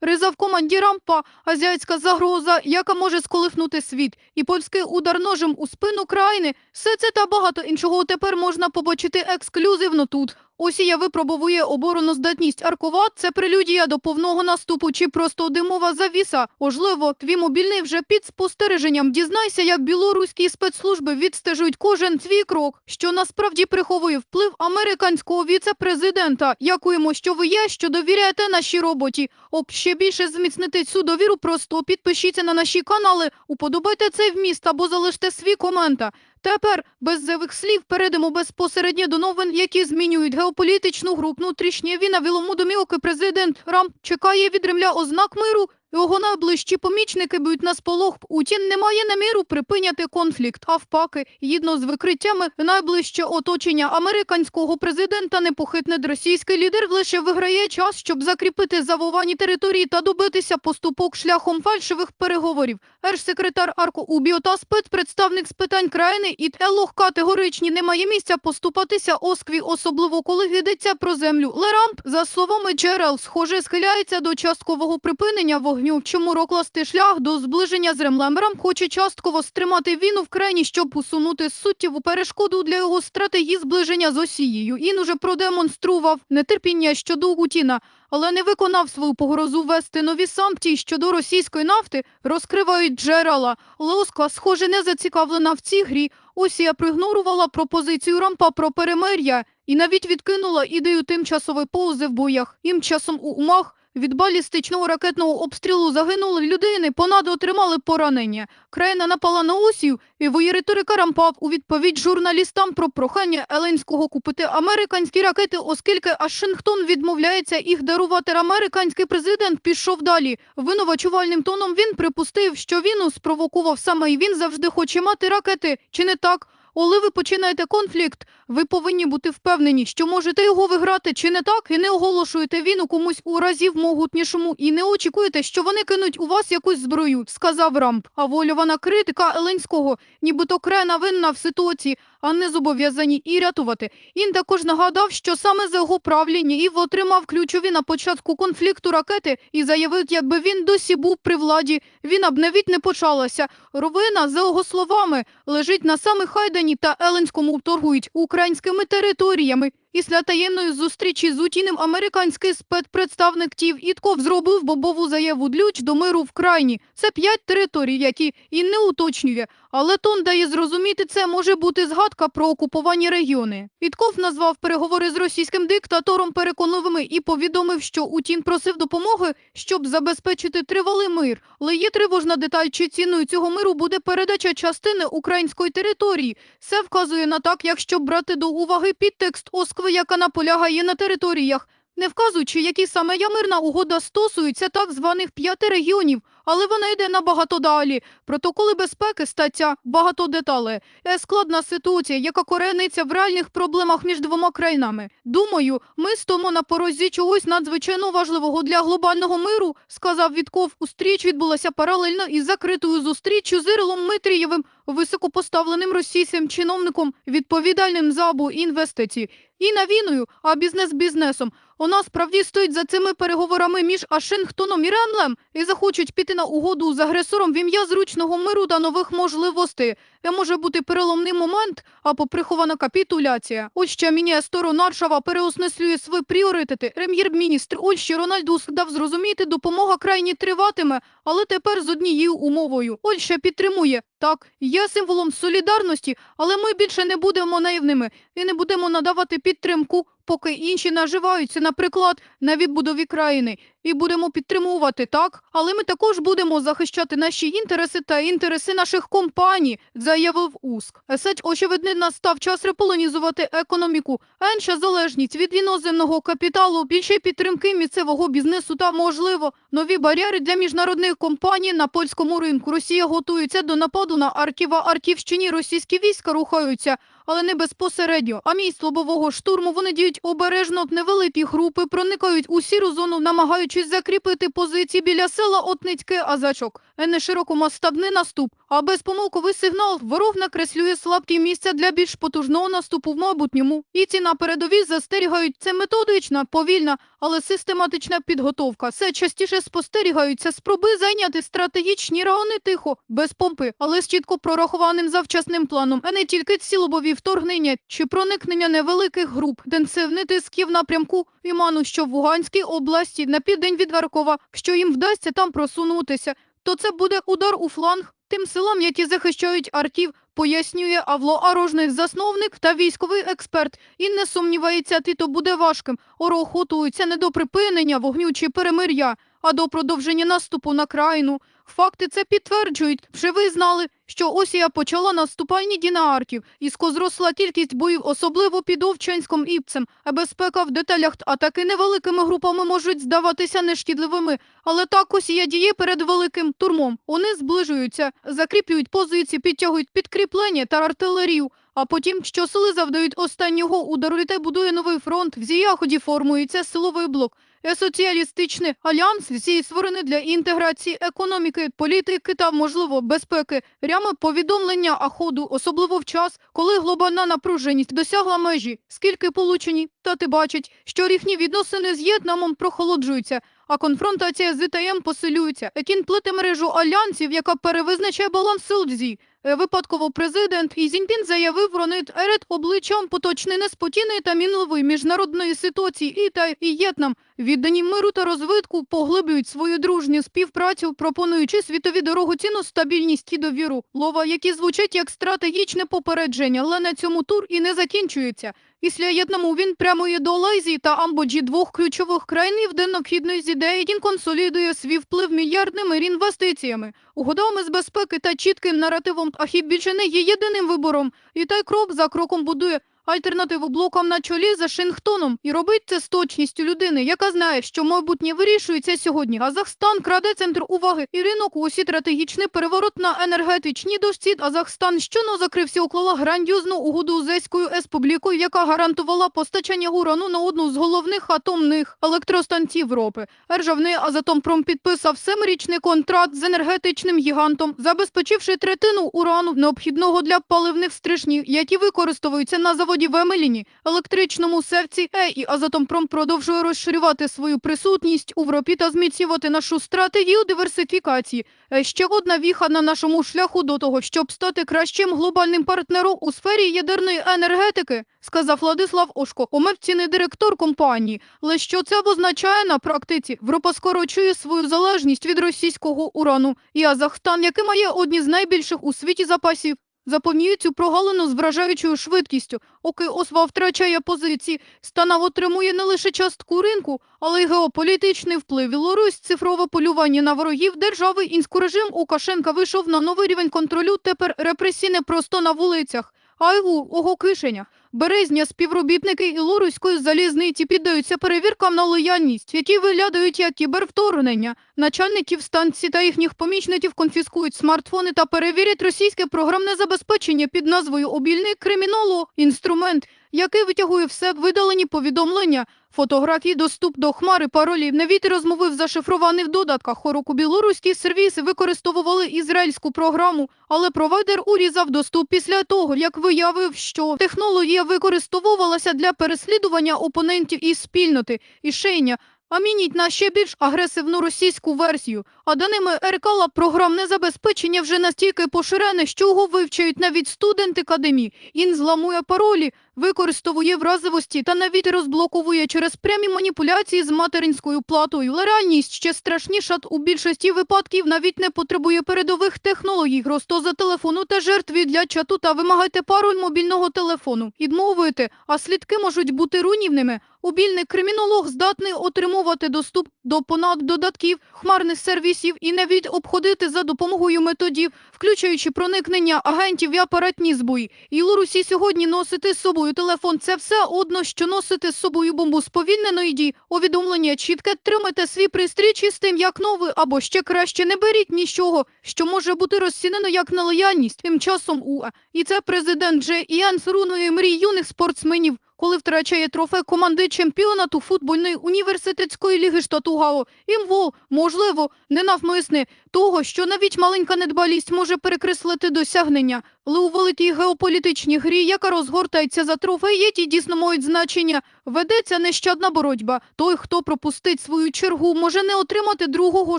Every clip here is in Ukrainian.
Риза в команді Рампа, азіатська загроза, яка може сколихнути світ, і польський удар ножем у спину країни. Все це та багато іншого тепер можна побачити ексклюзивно тут. Осія випробовує обороноздатність Арковат. Це прелюдія до повного наступу чи просто димова завіса. Можливо, твій мобільний вже під спостереженням. Дізнайся, як білоруські спецслужби відстежують кожен свій крок, що насправді приховує вплив американського віце-президента. Дякуємо, що ви є, що довіряєте нашій роботі. Об ще більше зміцнити цю довіру. Просто підпишіться на наші канали, уподобайте цей вміст або залиште свій коментар. Тепер без зайвих слів перейдемо безпосередньо до новин, які змінюють геополітичну гру. внутрішньої війна вілому домівки президент Рам чекає від Ремля ознак миру. Його найближчі помічники б'ють на сполох. Утім, немає наміру припиняти конфлікт. А впаки, гідно з викриттями, найближче оточення американського президента непохитний російський лідер лише виграє час, щоб закріпити завовані території та добитися поступок шляхом фальшивих переговорів. Ерш-секретар Арко Убіо та спецпредставник з питань країни і Елох категоричні немає місця поступатися Оскві, особливо коли йдеться про землю. Лерамп, за словами джерел, схоже, схиляється до часткового припинення вогню. Чому рокласти шлях до зближення з Ремлем? Рамп хоче частково стримати війну в країні, щоб усунути суттєву перешкоду для його стратегії зближення з Осією. Він уже продемонстрував нетерпіння щодо Гутіна, але не виконав свою погрозу ввести нові санкції щодо російської нафти, розкривають джерела. Лосква, схоже, не зацікавлена в цій грі. Осія проігнорувала пропозицію Рампа про перемир'я і навіть відкинула ідею тимчасової паузи в боях. Їм часом у умах від балістичного ракетного обстрілу загинули людини, понад отримали поранення. Країна напала на Осію, і її риторика Рампав у відповідь журналістам про прохання Еленського купити американські ракети, оскільки Вашингтон відмовляється їх дарувати. Американський президент пішов далі. Винувачувальним тоном він припустив, що війну спровокував саме і він завжди хоче мати ракети. Чи не так? Коли ви починаєте конфлікт, ви повинні бути впевнені, що можете його виграти чи не так, і не оголошуєте війну комусь у разів могутнішому і не очікуєте, що вони кинуть у вас якусь зброю, сказав Рамп. А вольована критика Еленського, нібито крена винна в ситуації, а не зобов'язані і рятувати. Він також нагадав, що саме за його правління Ів отримав ключові на початку конфлікту ракети і заявив, якби він досі був при владі, війна б навіть не почалася. Ровина, за його словами, лежить на самих Хайдені та Еленському торгують українськими територіями. Після таємної зустрічі з Утіним американський спецпредставник Тів Ітков зробив бобову заяву длюч до миру в крайні. Це п'ять територій, які і не уточнює. Але тон дає зрозуміти, це може бути згадка про окуповані регіони. Ітков назвав переговори з російським диктатором переконливими і повідомив, що Утін просив допомоги, щоб забезпечити тривалий мир. Але є тривожна деталь, чи ціною цього миру буде передача частини української території. Це вказує на так, якщо брати до уваги підтекст Оскви, яка наполягає на територіях. Не вказуючи, які саме ямирна угода стосується так званих п'яти регіонів, але вона йде набагато далі. Протоколи безпеки, стаття, багато деталей. Е, Складна ситуація, яка корениться в реальних проблемах між двома країнами. Думаю, ми стоїмо на порозі чогось надзвичайно важливого для глобального миру, сказав Вітков. Устріч відбулася паралельно із закритою зустріччю з Ірилом Митрієвим, високопоставленим російським чиновником, відповідальним за або інвестиції. І на війною, а бізнес бізнесом. У нас справді стоїть за цими переговорами між Ашингтоном і Ремлем і захочуть піти на угоду з агресором в ім'я зручного миру та нових можливостей. Це може бути переломний момент або прихована капітуляція. Ось ще міняє сторону Варшава переосмислює свої пріоритети. Прем'єр-міністр Ольщі Рональдус дав зрозуміти, допомога крайні триватиме, але тепер з однією умовою. Ольща підтримує. Так, є символом солідарності, але ми більше не будемо наївними і не будемо надавати підтримку, поки інші наживаються, наприклад, на відбудові країни. І будемо підтримувати, так? Але ми також будемо захищати наші інтереси та інтереси наших компаній, заявив Уск. Есеть, очевидно, настав час реполонізувати економіку. Енша залежність від іноземного капіталу, більше підтримки місцевого бізнесу та, можливо, нові бар'єри для міжнародних компаній на польському ринку. Росія готується до нападу на Арківа Арківщині. Російські війська рухаються але не безпосередньо. А місць лобового штурму вони діють обережно. Невеликі групи проникають у сіру зону, намагаючись закріпити позиції біля села Отницьке Азачок. Е, Не широкомасштабний наступ, а безпомилковий сигнал. Ворог накреслює слабкі місця для більш потужного наступу в майбутньому. І ці на передовій застерігають. Це методична, повільна, але систематична підготовка. Все частіше спостерігаються спроби зайняти стратегічні райони тихо, без помпи, але з чітко прорахованим завчасним планом, а не тільки цілобові вторгнення чи проникнення невеликих груп, денсивний тиск в напрямку Іману, що в Луганській області на південь від Харкова, що їм вдасться там просунутися, то це буде удар у фланг тим силам, які захищають артів, пояснює Авло Арожний, засновник та військовий експерт. І не сумнівається, ти буде важким. Орох готується не до припинення вогню чи перемир'я, а до продовження наступу на країну. Факти це підтверджують. Вже ви знали, що Осія почала наступальні дії на Арків. Іско кількість боїв, особливо під Овчанськом Іпцем. А безпека в деталях атаки невеликими групами можуть здаватися нешкідливими. Але так Осія діє перед великим турмом. Вони зближуються, закріплюють позиції, підтягують підкріплення та артилерію. А потім, що сили завдають останнього удару, та будує новий фронт. В Зіяході формується силовий блок. Соціалістичний альянс всі створений для інтеграції економіки, політики та, можливо, безпеки. Рями повідомлення Аходу, особливо в час, коли глобальна напруженість досягла межі. Скільки получені, та ти бачить, що їхні відносини з В'єтнамом прохолоджуються, а конфронтація з ІТМ посилюється. Екін плете мережу альянсів, яка перевизначає баланс сил в ЗІ. Е, Випадково президент І Зіньпін заявив про нит обличчям поточної неспокійної та мінливої міжнародної ситуації і та і В'єтнам. Віддані миру та розвитку поглиблюють свою дружню співпрацю, пропонуючи світові дорогоцінну стабільність і довіру. Лова, які звучать як стратегічне попередження, але на цьому тур і не закінчується. Після єдному він прямує до Лайзі та Амбоджі двох ключових країн де необхідної з ідеї він консолідує свій вплив мільярдними інвестиціями, угодами з безпеки та чітким наративом. Ахіб більше не є єдиним вибором. І тай крок за кроком будує альтернативу блокам на чолі за Шингтоном і робить це з точністю людини, яка знає, що майбутнє вирішується сьогодні. Казахстан краде центр уваги і ринок у осі стратегічний переворот на енергетичній дошці. Казахстан щойно закрився уклала грандіозну угоду з Езькою Еспублікою, яка гарантувала постачання урану на одну з головних атомних електростанцій Європи. Ржавний Азатомпром підписав семирічний контракт з енергетичним гігантом, забезпечивши третину урану, необхідного для паливних стрижнів, які використовуються на заводі в Емеліні, електричному серці Е і Азатомпром продовжує розширювати свою присутність у Європі та зміцнювати нашу стратегію диверсифікації. Е, Ще одна віха на нашому шляху до того, щоб стати кращим глобальним партнером у сфері ядерної енергетики, сказав Владислав Ошко, комерційний директор компанії. Але що це означає на практиці? Європа скорочує свою залежність від російського урану. І Казахстан, який має одні з найбільших у світі запасів, заповнює цю прогалину з вражаючою швидкістю. Оки Осва втрачає позиції, Станав отримує не лише частку ринку, але й геополітичний вплив. Білорусь, цифрове полювання на ворогів держави, інську режим Лукашенка вийшов на новий рівень контролю. Тепер репресії не просто на вулицях, а й у його кишенях. Березня співробітники Ілоруської залізниці піддаються перевіркам на лояльність, які виглядають як кібервторгнення. Начальників станції та їхніх помічників конфіскують смартфони та перевірять російське програмне забезпечення під назвою «Обільний криміноло» – інструмент, який витягує все видалені повідомлення, фотографії, доступ до хмари, паролів, новіті розмови в зашифрованих додатках. Хоруку білоруські сервіси використовували ізраїльську програму, але провайдер урізав доступ після того, як виявив, що технологія використовувалася для переслідування опонентів із спільноти і шейня. А мініть на ще більш агресивну російську версію. А даними Еркала програмне забезпечення вже настільки поширене, що його вивчають навіть студенти академії. Він зламує паролі, використовує вразивості та навіть розблоковує через прямі маніпуляції з материнською платою. Реальність ще страшніша у більшості випадків навіть не потребує передових технологій. Просто за телефону та жертві для чату та вимагайте пароль мобільного телефону. Відмовити, а слідки можуть бути руйнівними. Убільний кримінолог здатний отримувати доступ до понад додатків хмарних сервісів і навіть обходити за допомогою методів, включаючи проникнення агентів і апаратні збої. І Лорусі сьогодні носити з собою собою телефон, це все одно, що носити з собою бомбу сповільненої дії. Увідомлення чітке, тримайте свій пристрій чистим, як новий, або ще краще не беріть нічого, що може бути розцінено як нелояльність. Тим часом УА. І це президент Дже Іанс рунує мрій юних спортсменів, коли втрачає трофей команди чемпіонату футбольної університетської ліги штату Гао. ІМВО, можливо, не навмисне того, що навіть маленька недбалість може перекреслити досягнення. Але у великій геополітичній грі, яка розгортається за трофей, є ті дійсно мають значення. Ведеться нещадна боротьба. Той, хто пропустить свою чергу, може не отримати другого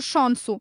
шансу.